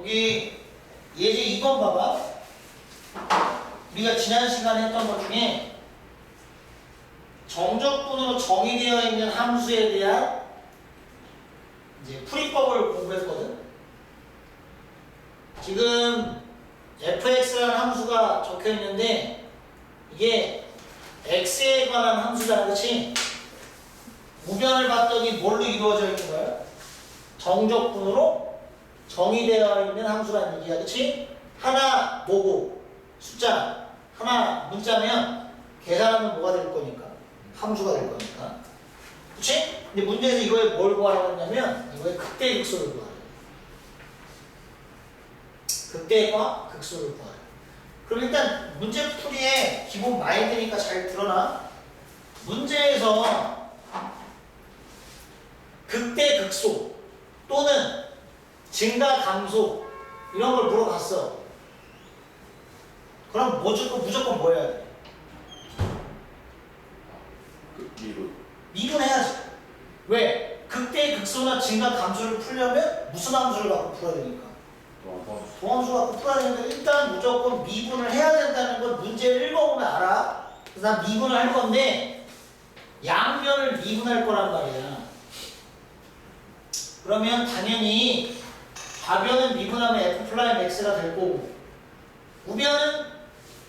여기 예제 2번 봐봐. 우리가 지난 시간에 했던 것 중에 정적분으로 정의되어 있는 함수에 대한 이제 풀이법을 공부했거든. 지금 fx라는 함수가 적혀 있는데 이게 x에 관한 함수잖아, 그렇지? 우변을 봤더니 뭘로 이루어져 있는 거야? 정적분으로 정의되어 있는 함수라는 얘기야, 그렇지? 하나 뭐고 숫자 하나 문자면 계산하면 뭐가 될 거니까 함수가 될 거니까, 그렇지? 근데 문제에서 이거에 뭘 구하라고 했냐면 이거에 극대 극소를 구하래. 극대과 극소를 구하래. 그럼 일단 문제 풀이의 기본 마인드니까 잘 들어놔. 문제에서 극대 극소 또는 증가 감소 이런 걸 물어봤어. 그럼 무조건 무조건 뭐 해야 돼? 그 미분 미분해야지. 왜? 극대 극소나 증가 감소를 풀려면 무슨 함수를 갖고 풀어야 되니까? 도함수 갖고 풀어야 되는데 일단 무조건 미분을 해야 된다는 건 문제를 읽어보면 알아. 그래서 난 미분을 할 건데 양면을 미분할 거란 말이야. 그러면 당연히 좌변은 미분하면 f 플라임 x가 될 거고 우변은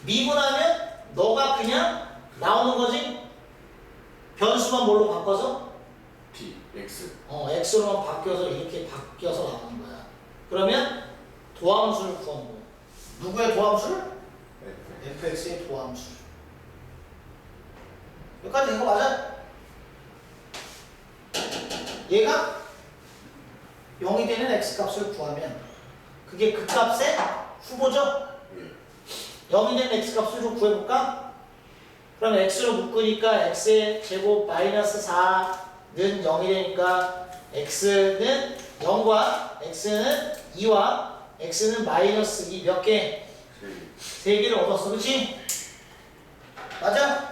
미분하면 너가 그냥 나오는 거지. 변수만 뭘로 바꿔서 P X 어, x로만 바뀌어서 이렇게 바뀌어서 나오는 거야. 그러면 도함수를 구하는 거야. 누구의 도함수를? F fx의 도함수. 여기까지 된거 맞아? 얘가 0이 되는 x 값을 구하면 그게 그 값의 후보죠? 예 0이 되는 x 값을 좀 구해볼까? 그럼 x로 묶으니까 x의 제곱 마이너스 4는 0이 되니까 x는 0과 x는 2와 x는 마이너스 2 몇 개? 세 개. 3개를 얻었어 그치? 맞아?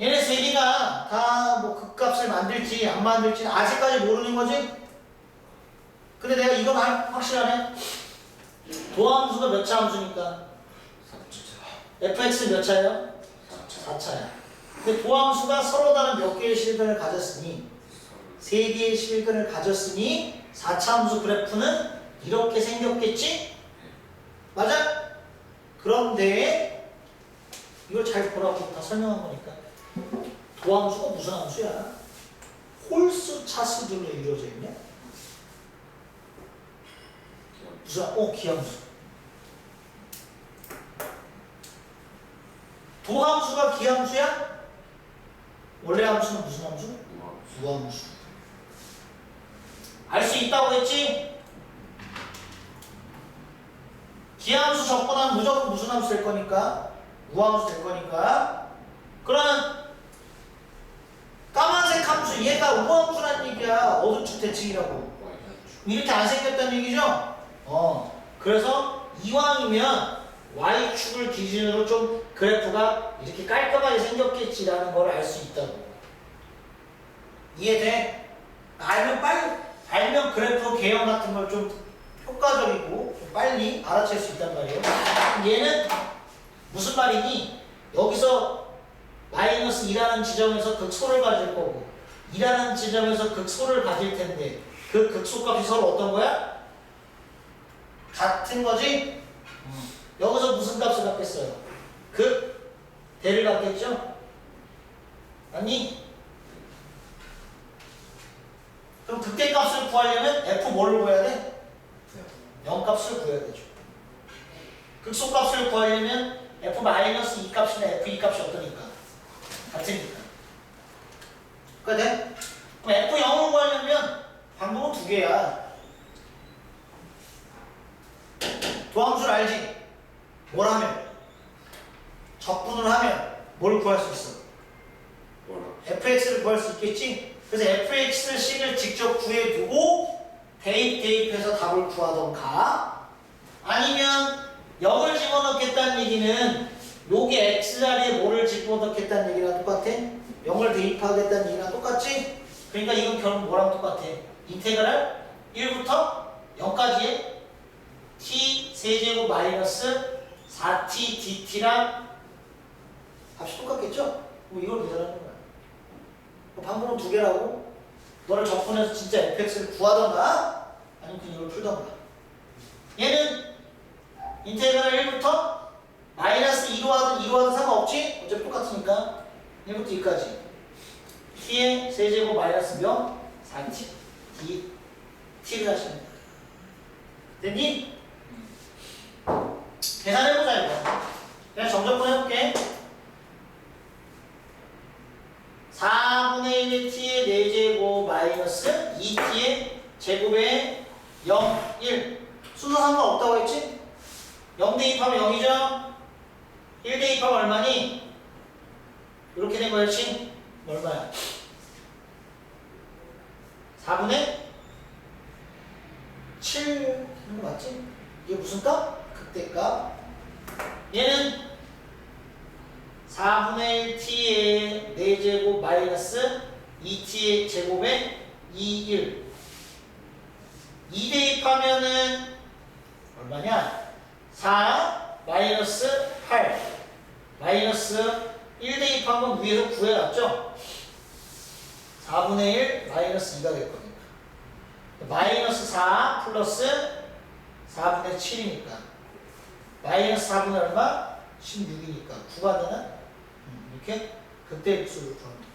얘네 3개가 다 뭐 극값을 만들지 안 만들지 아직까지 모르는 거지? 근데 내가 이건 알- 확실하네 도함수가 몇 차 함수니까 fx 몇 차예요? 4차 4차야. 근데 도함수가 서로 다른 몇 개의 실근을 가졌으니 세 개의 실근을 가졌으니 4차 함수 그래프는 이렇게 생겼겠지? 맞아? 그런데 이걸 잘 보라고 다 설명한 거니까 도함수가 무슨 함수야? 홀수 차수들로 이루어져 있냐? 무슨 어 기함수 도함수가 기함수야? 원래 함수는 무슨 함수? 무함수 알 수 있다고 했지? 기함수 적분하면 무조건 무슨 함수 될 거니까 우함수 될 거니까 그러면 까만색 함수 얘가 우함수란 얘기야 어느 축 대칭이라고 이렇게 안 생겼다는 얘기죠? 어. 그래서 이왕이면 y축을 기준으로 좀 그래프가 이렇게 깔끔하게 생겼겠지라는 걸 알 수 있다고. 이해돼? 알면 빨리 알면 그래프 개형 같은 걸 좀 효과적이고 좀 빨리 알아챌 수 있단 말이에요. 얘는 무슨 말이니? 여기서 마이너스 2라는 지점에서 극소를 가질 거고 2라는 지점에서 극소를 가질 텐데 그 극소값이 서로 어떤 거야? 같은 거지? 여기서 무슨 값을 갖겠어요? 극 대를 갖겠죠? 아니? 그럼 극대 값을 구하려면 f 뭐를 구해야 돼? 0 값을 구해야 되죠. 극소 값을 구하려면 f 마이너스 2 값이나 f 2 값이 어떠니까? 같으니까. 그래 돼? 그럼 f 0을 구하려면 방법은 두 개야. 도함수를 알지? 뭘 하면? 적분을 하면 뭘 구할 수 있어? fx를 구할 수 있겠지? 그래서 fx를 식을 직접 구해두고 대입 대입해서 답을 구하던가 아니면 0을 집어넣겠다는 얘기는 여기 x 자리에 뭐를 집어넣겠다는 얘기랑 똑같아? 0을 대입하겠다는 얘기랑 똑같지? 그러니까 이건 결국 뭐랑 똑같아? 인테그랄 1부터 0까지의 세제곱 마이너스 4t dt랑 값이 똑같겠죠? 그럼 이걸 계산하는 거야. 뭐 방법은 두 개라고 너를 접근해서 진짜 fx를 구하던가 아니면 그냥 이걸 풀던가 얘는 인테그랄 1부터 마이너스 2로 하든 2로 하든 상관없지? 어차피 똑같으니까 1부터 2까지 t의 세제곱 마이너스 몇? 4t d t를 하시면 돼 됐니? 계산해보자 이거 그냥 정적분 해볼게 4분의 1의 t의 4제곱 마이너스 2t의 제곱에 0, 1 순서 상관없다고 했지? 0 대입하면 0이죠? 1 대입하면 얼마니? 이렇게 된 거였지? 얼마야? 4분의 7 하는 거 맞지? 이게 무슨 값? 극대값 얘는 4분의 1t의 4제곱 마이너스 2t의 제곱에 2, 1 2 대입하면은 얼마냐? 4 마이너스 8 마이너스 1 대입하면 위에서 구해놨죠? 4분의 1 마이너스 2가 될 거니까 마이너스 4 플러스 4분의 7이니까 마이너스 4분의 얼마? 16이니까 9가 되나? 음, 이렇게 그때 수를 구합니다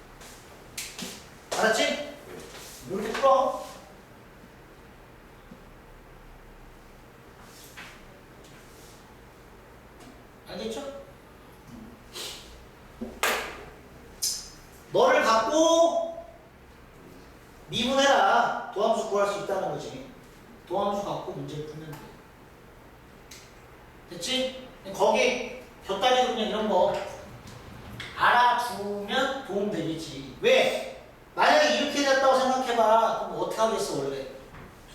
알았지? 이렇게 풀어 알겠죠? 너를 갖고 미분해라 도함수 구할 수 있다는 거지 도함수 갖고 문제를 풀면 돼 됐지? 거기 곁다리 그냥 이런 거 알아두면 도움 되겠지 왜? 만약에 이렇게 됐다고 생각해봐 그럼 어떻게 하겠어 원래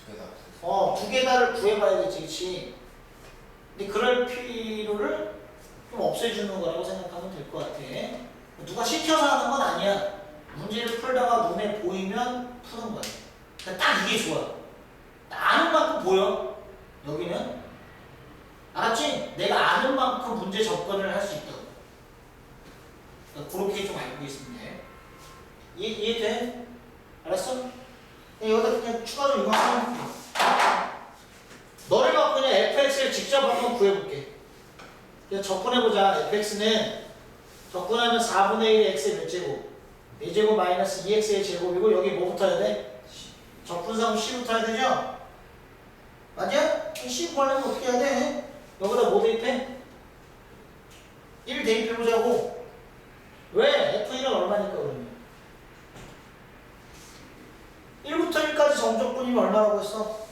두개다 어, 두 개 다를 구해봐야겠지, 그치? 근데 그럴 필요를 좀 없애주는 거라고 생각하면 될 것 같아. 누가 시켜서 하는 건 아니야. 문제를 풀다가 눈에 보이면 푸는 거야. 그러니까 딱 이게 좋아. 아는 만큼 보여. 여기는. 알았지? 내가 아는 만큼 문제 접근을 할 수 있다고. 그러니까 그렇게 좀 알고 돼. 이해, 이해돼? 알았어? 여기다 그냥 추가로 이거 하면 돼. 너를 갖고 그냥 fx를 직접 한번 구해볼게. 그냥 접근해보자. fx는 접근하면 4분의 1의 x의 몇 제곱? 4제곱 마이너스 2x의 제곱이고 여기 뭐 붙어야 돼? 접근사면 c 붙어야 되죠? 맞아? c 구하려면 어떻게 해야 돼? 여기다 뭐 대입해? 1 대입해보자고. 왜? f1은 얼마니까 그러면? 1부터 1까지 정적분이면 얼마라고 했어?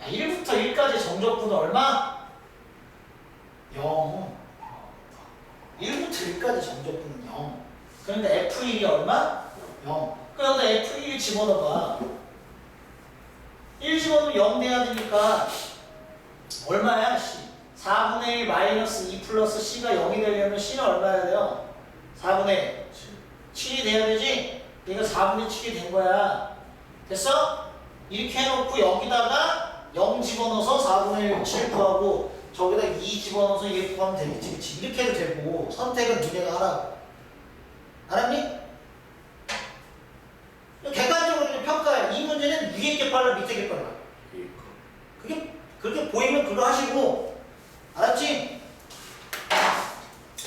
야, 1부터 1까지 정적분은 얼마? 0. 1부터 1까지 정적분은 0. 그런데 F1이 얼마? 0. 그럼 여기다 F1 집어넣어봐. 1 집어넣으면 0 돼야 되니까 얼마야? C. 4분의 1 마이너스 2 플러스 C가 0이 되려면 C는 얼마야 돼요? 4분의 1. 7이 돼야 되지? 얘가 4분의 7이 된 거야. 됐어? 이렇게 해놓고 여기다가 0 집어넣어서 4분의 1 7 구하고 저기다 2 집어넣어서 얘 구하면 되겠지. 그치? 이렇게 해도 되고 선택은 니네가 하라고. 알았니? 객관적으로 평가해. 이 문제는 위에 게 빨라 밑에 게 빨라. 그렇게 보이면 그거 하시고 알았지?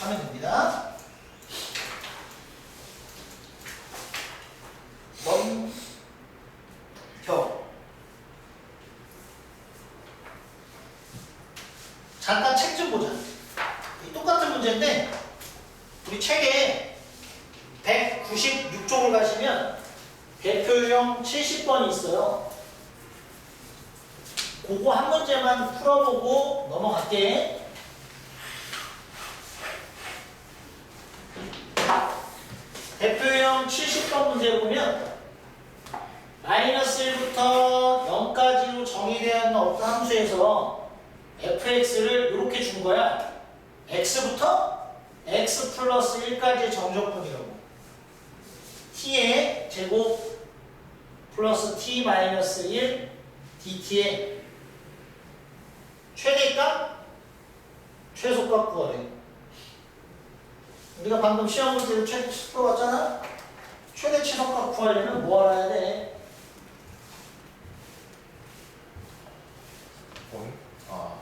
하면 됩니다. 멈춰. 잠깐 책 좀 보자. 이 똑같은 문제인데 우리 책에 196쪽을 가시면 대표용 70번이 있어요. 그거 한 문제만 풀어보고 넘어갈게. 대표형 70번 문제 보면 마이너스 1부터 0까지로 정의되어 있는 어떤 함수에서 fx를 이렇게 준 거야. x부터 x 플러스 1까지의 정적분이라고. t의 제곱 플러스 t 마이너스 1 dt의 최대값, 최소값 구하래. 우리가 방금 시험 볼 때도 최대 풀어봤잖아? 최대 최소값 구하려면 뭐 알아야 돼? 원? 아.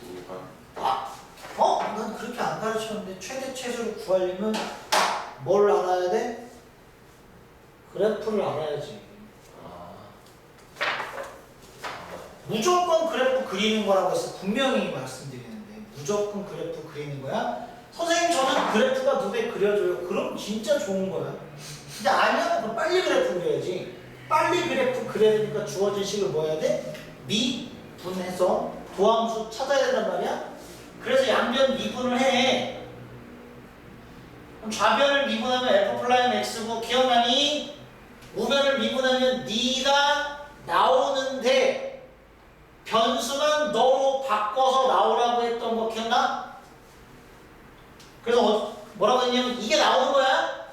구가 아, 어? 난 그렇게 안 가르쳤는데 최대 최소를 구하려면 뭘 알아야 돼? 그래프를 알아야지. 아. 무조건 그래프 그리는 거라고 해서 분명히 말씀드리는데 무조건 그래프 그리는 거야? 선생님 저는 그래프가 눈에 그려져요. 그럼 진짜 좋은 거야. 근데 아니야? 그럼 빨리 그래프 그려야지. 빨리 그래프 그려야 되니까 주어진 식을 뭐 해야 돼? 미분해서 도함수 찾아야 된단 말이야. 그래서 양변 미분을 해. 그럼 좌변을 미분하면 f 플라임 x고 기억나니? 우변을 미분하면 네가 나오는데 변수만 너로 바꿔서 나오라고 했던 거 기억나? 그래서 어- 뭐라고 했냐면 이게 나오는 거야.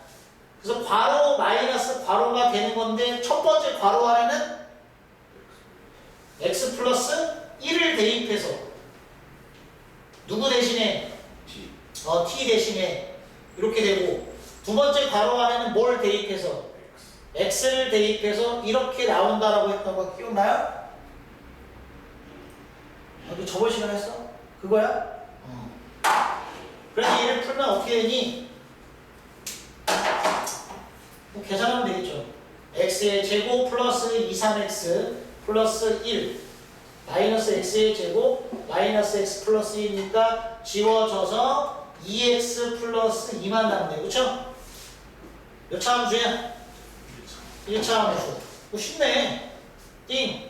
그래서 괄호 마이너스 괄호가 되는 건데 첫 번째 괄호 안에는 x 플러스 1을 대입해서 누구 대신에 T. 어, t 대신에 이렇게 되고 두 번째 괄호 안에는 뭘 대입해서 X. x를 대입해서 이렇게 나온다라고 했던 거 기억나요? 여기 저번 시간에 했어? 그거야? 어. 그래서 얘를 풀면 어떻게 되니? 뭐 계산하면 되겠죠. x의 제곱 플러스 2, 3x 플러스 1 마이너스 x의 제곱 마이너스 x 플러스 1이니까 지워져서 2x 플러스 2만 남네. 그쵸? 몇 차 함수야? 1차 함수. 뭐 쉽네. 띵.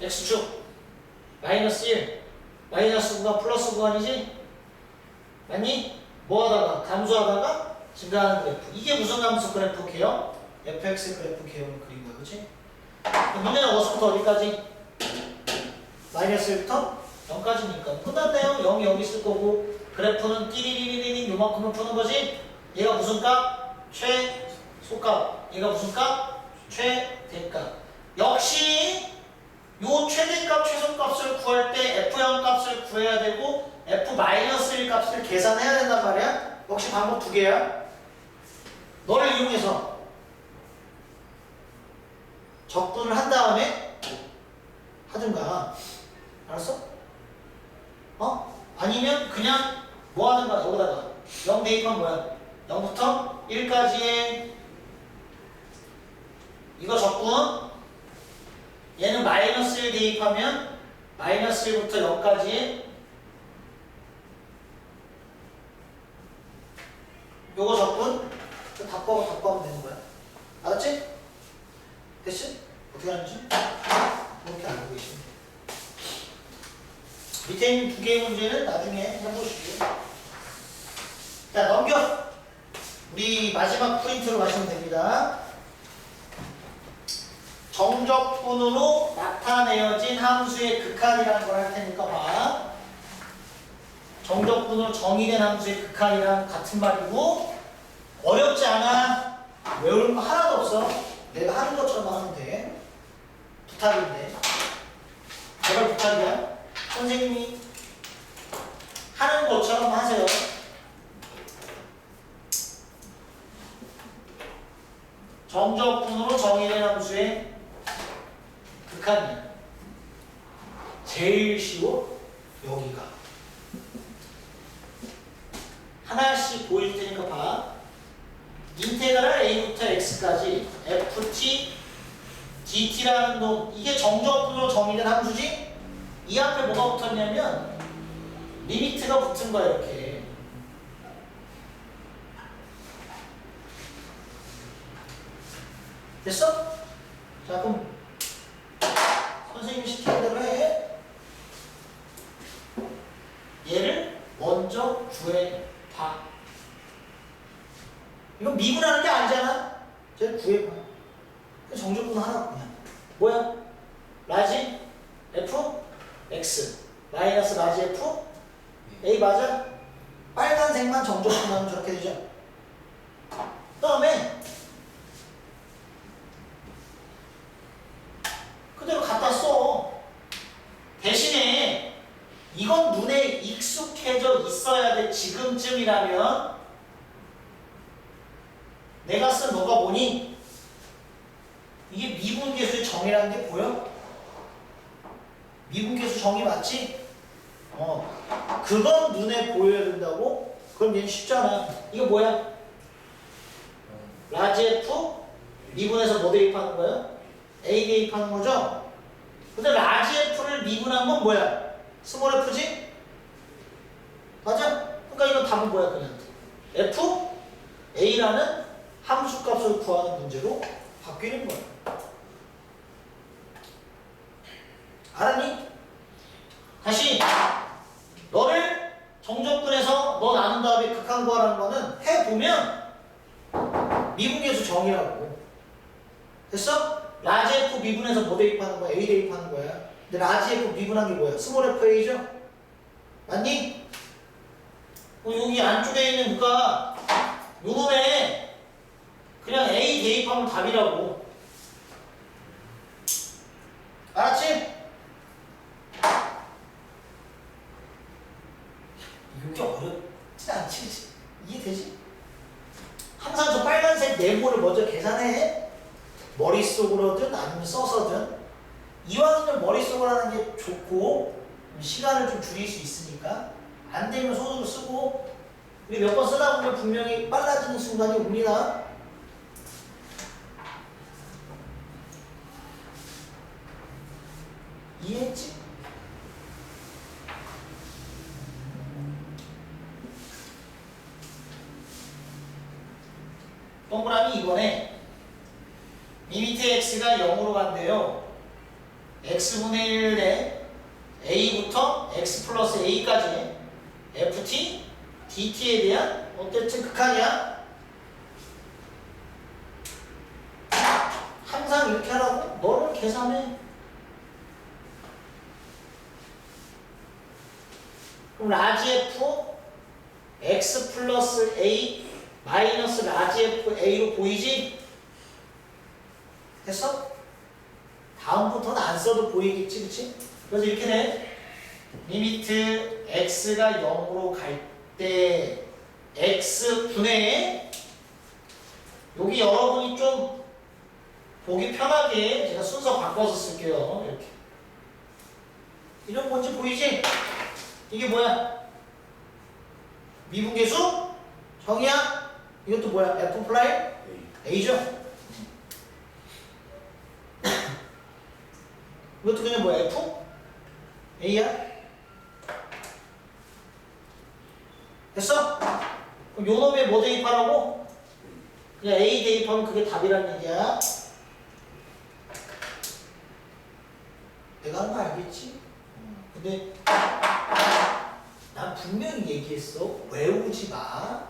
x축. 마이너스 1. 마이너스 구간 플러스 구간이지? 맞니? 뭐 하다가? 감소하다가 증가하는 그래프. 이게 무슨 함수 그래프 개형? fx 그래프 개형을 그린 거야. 그치? 문제는 어디서부터 어디까지? 마이너스 1부터 0까지니까. 끝났네요. 0이 여기 있을 거고. 그래프는 띠리리리리 요만큼을 푸는 거지? 얘가 무슨 값? 최소값. 얘가 무슨 값? 최대값. 역시 요 최대값, 최소값을 구할 때 F0 값을 구해야 되고 F-1 값을 계산해야 된단 말이야. 역시 방법 두 개야. 너를 이용해서 적분을 한 다음에 하든가. 알았어? 어? 아니면 그냥 뭐 하든가 여기다가 0 대입하면 뭐야? 0부터 1까지의 이거 적분 얘는 마이너스 1 대입하면 마이너스 1부터 0까지의 요거 적분 그 답하고 답하면 되는 거야 알았지? 됐지? 어떻게 하는지? 이렇게 알고 계시면 돼 밑에 있는 두 개의 문제는 나중에 해보시고 자 넘겨 우리 마지막 프린트로 가시면 됩니다 정적분으로 나타내어진 함수의 극한이라는 걸 할 테니까 봐 정적분으로 정의된 함수의 극한이랑 같은 말이고 어렵지 않아 외우는 거 하나도 없어 내가 하는 것처럼 하면 돼 부탁인데 제발 부탁이야 선생님이 하는 것처럼 하세요. 정적분으로 정의된 함수의 극한이야. 제일 쉬워 여기가. 하나씩 보일 테니까 봐. 인테그랄 a부터 x까지 ft dt라는 놈 이게 정적분으로 정의된 함수지? 이 앞에 뭐가 붙었냐면 리미트가 붙은 거야 이렇게 됐어? 자 그럼 선생님이 시키는 대로 해 얘를 먼저 구해봐 이건 미분하는 게 아니잖아 쟤를 구해봐 정적분 하나 그냥 뭐야? 라지 F X 마이너스 라지 F A 맞아? 빨간색만 정적분하면 저렇게 되죠. 그다음에 그 대로 갖다 써. 대신에 이건 눈에 익숙해져 있어야 돼 지금쯤이라면 내가 쓴 너가 보니 이게 미분 계수의 정의라는 게 보여? 미분 계수 정의 맞지? 어 그건 눈에 보여야 된다고? 그럼 얘는 쉽잖아 이거 뭐야? 라지 F 미분해서 뭐 대입하는 거예요? A 대입하는 거죠? 근데 라지 F를 미분한 건 뭐야? 스몰 F지? 맞아? 그러니까 이건 답은 뭐야 그냥 F A라는 함수 값을 구하는 문제로 바뀌는 거야 알았니? 다시 너를 정적분해서 너 나눈 다음에 극한 구하라는 거는 해보면 미분계수 정의라고 됐어? 라지 F 미분해서 뭐 대입하는 거야? A 대입하는 거야 근데 라지 F 미분한 게 뭐야? 스몰 F A죠? 맞니? 어, 여기 안쪽에 있는 누가 요놈에 그냥 A 대입하면 답이라고 알았지? 이게 어렵지 않지? 이해되지? 항상 저 빨간색 네모를 먼저 계산해. 머릿속으로든 아니면 써서든. 이왕이면 머릿속으로 하는 게 좋고 시간을 좀 줄일 수 있으니까 안 되면 손으로 쓰고 우리 몇 번 쓰다 보면 분명히 빨라지는 순간이 옵니다. 이해했지? 동그라미 이번에 이 밑에 x가 0으로 간대요. x분의 1에 a부터 x 플러스 a까지 ft, dt에 대한 어쨌든 극한이야. 항상 이렇게 하라고 너를 계산해. 그럼 라지 f x 플러스 a 마이너스 라지 f a로 보이지? 됐어? 다음부터는 안 써도 보이겠지, 그치? 그래서 이렇게 돼. 리미트 x가 0으로 갈 때 x분의 여기 여러분이 좀 보기 편하게 제가 순서 바꿔서 쓸게요. 이렇게. 이런 뭔지 보이지? 이게 뭐야? 미분계수? 정의야? 이것도 뭐야? F 플라이? A죠? 이것도 그냥 뭐야? F? A야? 됐어? 그럼 요 놈에 뭐 대입하라고? 그냥 A 대입하면 그게 답이란 얘기야. 내가 하는 거 알겠지? 근데 난 분명히 얘기했어. 외우지 마.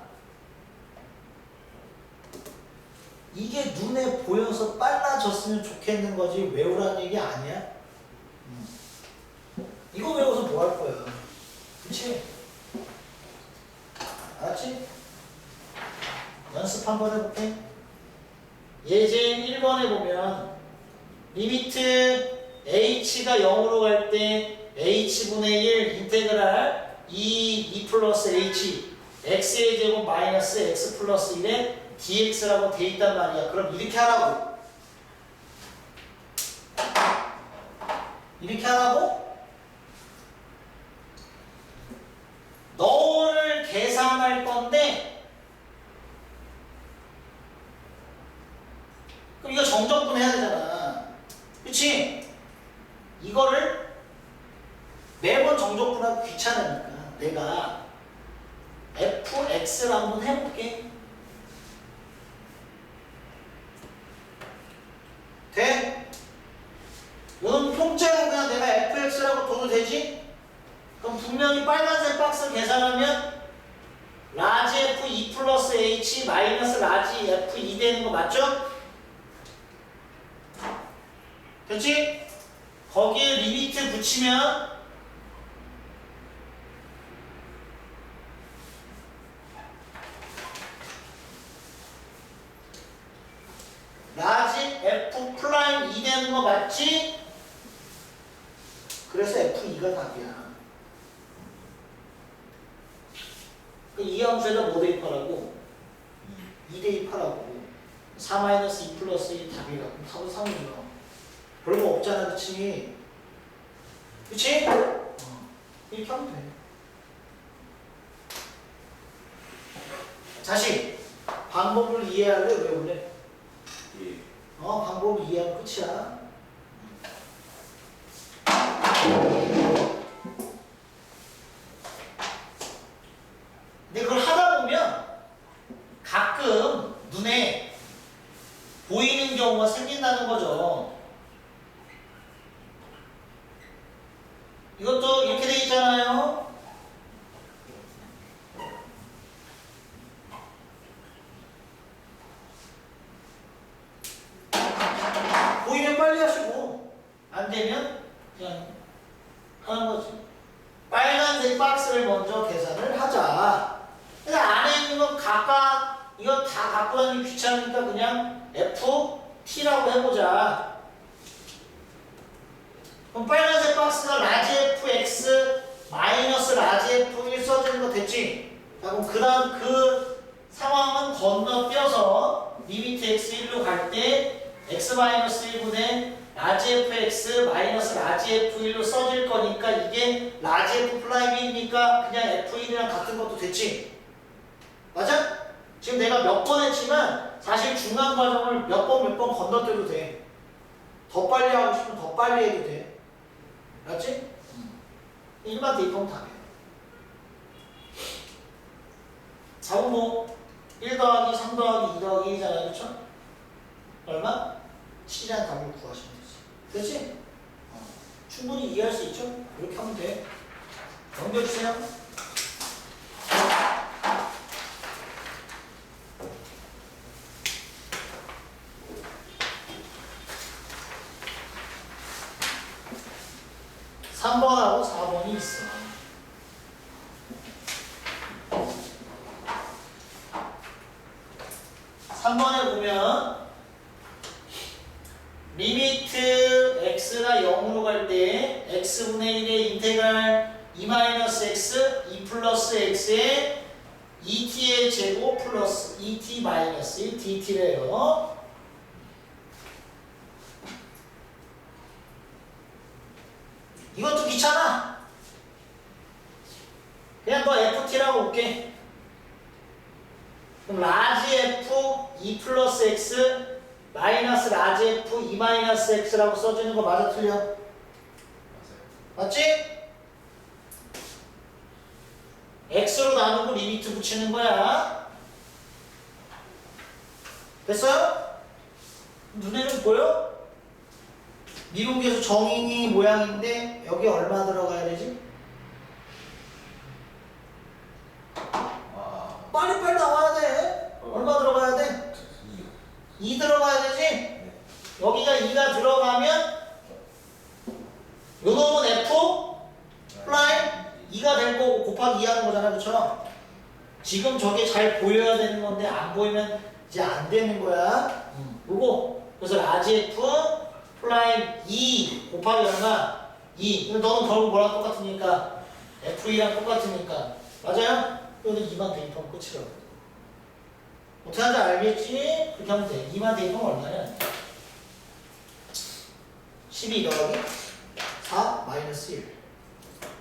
이게 눈에 보여서 빨라졌으면 좋겠는 거지 외우라는 얘기 아니야. 음. 이거 외워서 뭐 할 거야? 그치? 알았지? 연습 한번 해볼게. 예제 1번에 보면 리미트 h가 0으로 갈 때 h분의 1 인테그랄 2, 2 플러스 h x의 제곱 마이너스 x 플러스 1에 dx라고 돼 있단 말이야. 그럼 이렇게 하라고. 이렇게 하라고? 너를 계산할 건데 그럼 이거 정적분 해야 되잖아. 그치? 이거를 매번 정적분하기 귀찮으니까 내가 fx를 한번 해볼게. 돼? 이건 통째로 그냥 내가 fx라고 둬도 되지? 그럼 분명히 빨간색 박스 계산하면 라지 f 2 플러스 h 마이너스 라지 f 2 되는 거 맞죠? 됐지? 거기에 리미트 붙이면 라지 F 프라임 2 되는 거 맞지? 그래서 F2가 답이야. 그이 함수에다 뭐 대입하라고? 2 대입하라고. 4-2 플러스 1 답이라고. 답은 3이죠. 별거 없잖아, 그치? 그치? 어. 이렇게 하면 돼. 자식, 방법을 이해하려 외우래. 예. 어, 방법을 이해하면 끝이야. 근데 그걸 하다 보면 가끔 눈에 보이는 경우가 생긴다는 거죠. 이것도 이렇게 돼 있잖아요. 보이면 빨리 하시고 안 되면 그냥 하는 거지. 빨간색 박스를 먼저 계산을 하자. 그래서 안에 있는 건 각각 이거 다 갖고 다니기 귀찮으니까 그냥 F T라고 해보자. 그럼 빨간색 박스가 라지 FX 마이너스 라지 F1 써주는 거 됐지? 자 그럼 그 다음 그 상황은 건너뛰어서 리미트 X1로 갈 때 X 마이너스 1분의 라지 FX 마이너스 라지 F1로 써질 거니까 이게 라지 F 플라이비니까 그냥 F1이랑 같은 것도 됐지? 맞아? 지금 내가 몇 번 했지만 사실 과정을 몇 번 몇 번 건너뛰어도 돼. 더 빨리 하고 싶으면 더 빨리 해도 돼. 알았지? 일반 대입하면 답이야. 4번 뭐1 더하기 3 더하기 2 더하기 1이잖아. 그렇죠? 얼마? 7이라는 답을 구하시면 되지. 그렇지? 어. 충분히 이해할 수 있죠? 이렇게 하면 돼. 넘겨주세요. 삼번하고 4번이 있어. 삼번에 보면 리미트 x가 0으로 갈 때 x분의 1의 인테그랄 2-x 2 플러스 x에 2t의 제곱 플러스 2t 마이너스 1 dt래요. 이것도 귀찮아. 그냥 너 FT라고 볼게. 그럼 라지 F 2 플러스 X 마이너스 라지 F 2 마이너스 X라고 써주는 거 맞아 틀려? 맞지? X로 나누고 리미트 붙이는 거야. 됐어요? 눈에는 보여? 미분계수 정인이 모양인데 여기 얼마 들어가야 되지? 아. 빨리 빨리 나와야 돼. 얼마 들어가야 돼? 2 들어가야 되지? 네. 여기가 2가 들어가면 요 놈은 F 플라이 2가 될 거고 곱하기 2 하는 거잖아 그쵸? 지금 저게 잘 보여야 되는 건데 안 보이면 이제 안 되는 거야 요거 그래서 라지 F 플라이 2 곱하기 얼마? 2 근데 너는 결국 뭐랑 똑같으니까 F2랑 똑같으니까 맞아요? 여기 2만 대입하면 끝이라고 어떻게 하는지 알겠지? 그렇게 하면 돼 2만 대입하면 얼마냐? 12 더하기 4 마이너스 1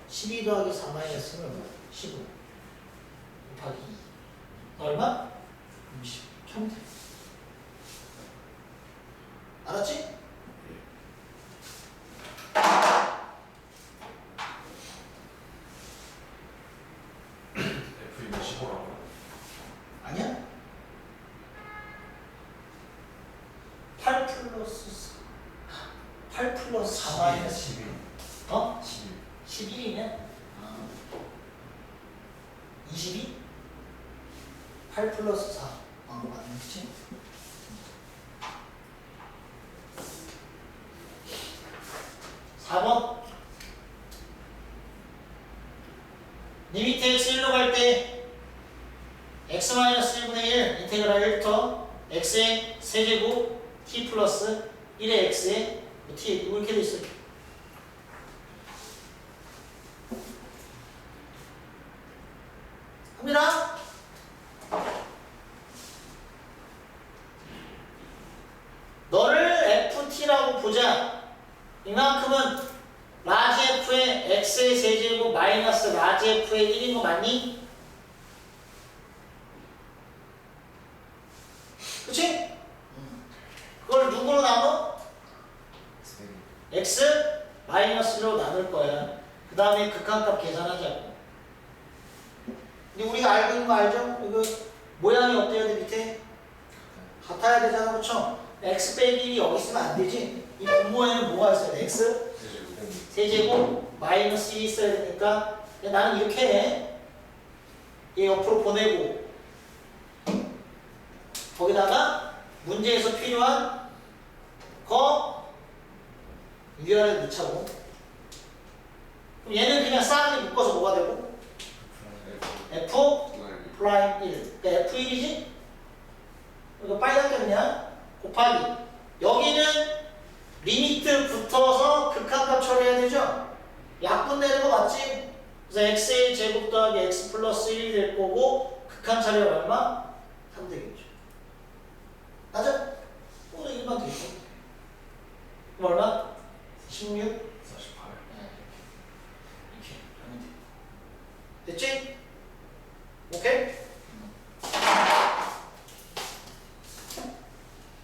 12 더하기 4 마이너스 1은 얼마? 15 곱하기 2 얼마? 60 하면 돼 알았지? F 15라고. 아니야? 8 플러스 4 8 플러스 4 마이너스 11. 어? 11. 11이냐? 22? 8 플러스 4. 아, 맞네, 그치? 사번 리미트 x 1로 갈 때 x-1분의 1 인테그랄 1터 x의 세제곱 t 플러스 1의 x의 t 이렇게 돼 있어요. 보자. 이만큼은 라지 F의 X의 세제곱 마이너스 라지 F의 1인 거 맞니? 그치? 그걸 누구로 나눠? x 마이너스로 나눌 거야. 그 다음에 극한값 계산하자고. 근데 우리가 알고 있는 거 알죠? 이거 모양이 어때야 돼 밑에? 같아야 되잖아, 그렇죠? x 빼기 1이 여기 있으면 안 되지. 이 분모에는 뭐가 있어야 돼? x 세제곱 마이너스 1이 있어야 되니까 그냥 나는 이렇게 해. 얘 보내고 거기다가 문제에서 필요한 거 위아래 넣자고 그럼 얘는 그냥 싸게 묶어서 뭐가 되고 F 프라임 1 그러니까 F1이지? 이거 빨갛게 그냥 곱하기 여기는 리미트 붙어서 극한값 처리해야 되죠? 약분 되는 거 맞지? 그래서 x의 제곱 더하기 x 플러스 1이 될 거고 극한 차례 얼마? 3대겠죠. 맞아? 오늘 1만 되죠. 얼마? 16? 48. 네. 이렇게 하면 돼. 됐지? 오케이?